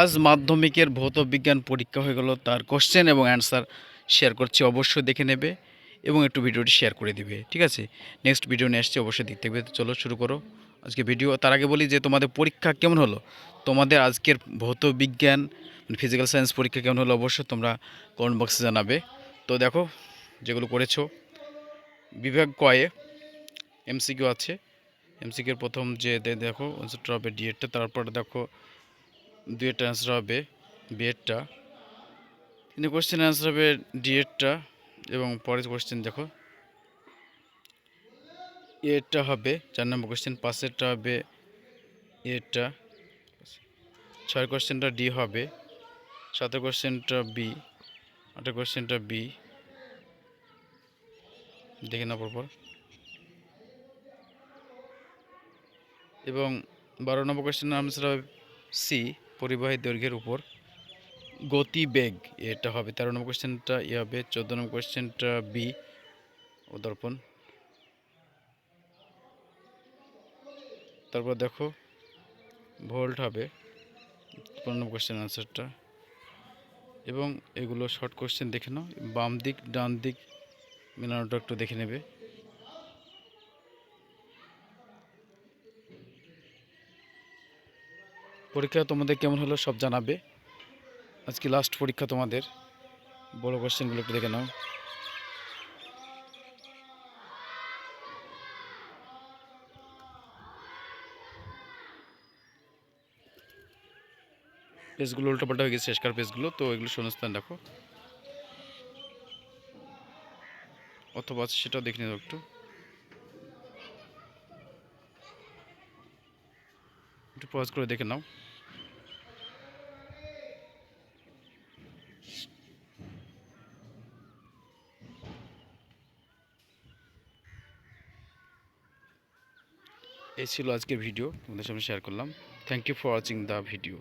আজ মাধ্যমিকের ভৌত বিজ্ঞান পরীক্ষা হয়ে গেল তার কোশ্চেন এবং অ্যান্সার শেয়ার করছি, অবশ্যই দেখে নেবে এবং একটু ভিডিওটি শেয়ার করে দিবে, ঠিক আছে? নেক্সট ভিডিও নিয়ে আসছি, অবশ্যই দেখতে তো চলো শুরু করো। আজকে ভিডিও তার আগে বলি যে তোমাদের পরীক্ষা কেমন হলো? তোমাদের আজকের ভৌত বিজ্ঞান ফিজিক্যাল সায়েন্স পরীক্ষা কেমন হলো? অবশ্যই তোমরা কমেন্ট বক্সে জানাবে। তো দেখো, যেগুলো করেছ, বিভাগ কয়ে এমসিকিউ আছে। এমসিকিউর প্রথম যে দেখো আনসারটা হবে ডিএডটা তারপর দেখো দুইটা অ্যান্সার হবে বিএডটা তিন কোশ্চেন অ্যান্সার হবে ডিএডটা এবং পরের কোশ্চেন দেখো। এডটা হবে, চার নম্বর কোশ্চেন পাঁচেরটা হবে এডটা ছয় কোশ্চেনটা ডি হবে, সাতের কোশ্চেনটা বি আটের কোশ্চেনটা বি দেখে না পরপর। এবং বারো নম্বর কোশ্চেনের আনসার হবে সি পরিবাহী দৈর্ঘ্যের উপর গতি বেগ, এটা হবে তেরো নম্বর কোয়েশ্চেনটা ই হবে চোদ্দ নম্বর কোশ্চেনটা বি ও দর্পণ তারপর দেখো, ভোল্ট হবে পনেরো নম্বর কোয়েশ্চেন আনসারটা এবং এগুলো শর্ট কোয়েশ্চেন দেখে নাও বাম দিক ডান দিক মেলানোটা একটু দেখে নেবে। পরীক্ষা তোমাদের কেমন হলো সব জানাবে। আজকে লাস্ট পরীক্ষা তোমাদের। বড় কোশ্চেনগুলো একটু দেখে নাও। পেজগুলো উল্টোপাল্টা হয়ে গেছে, শেষকার পেজগুলো তো এগুলো শূন্যস্থান দেখো অথবা সেটাও দেখে নিও একটু। একটু পজ করে দেখে নাও। এই ছিল আজকের ভিডিও তোমাদের সামনে শেয়ার করলাম। Thank you for watching the video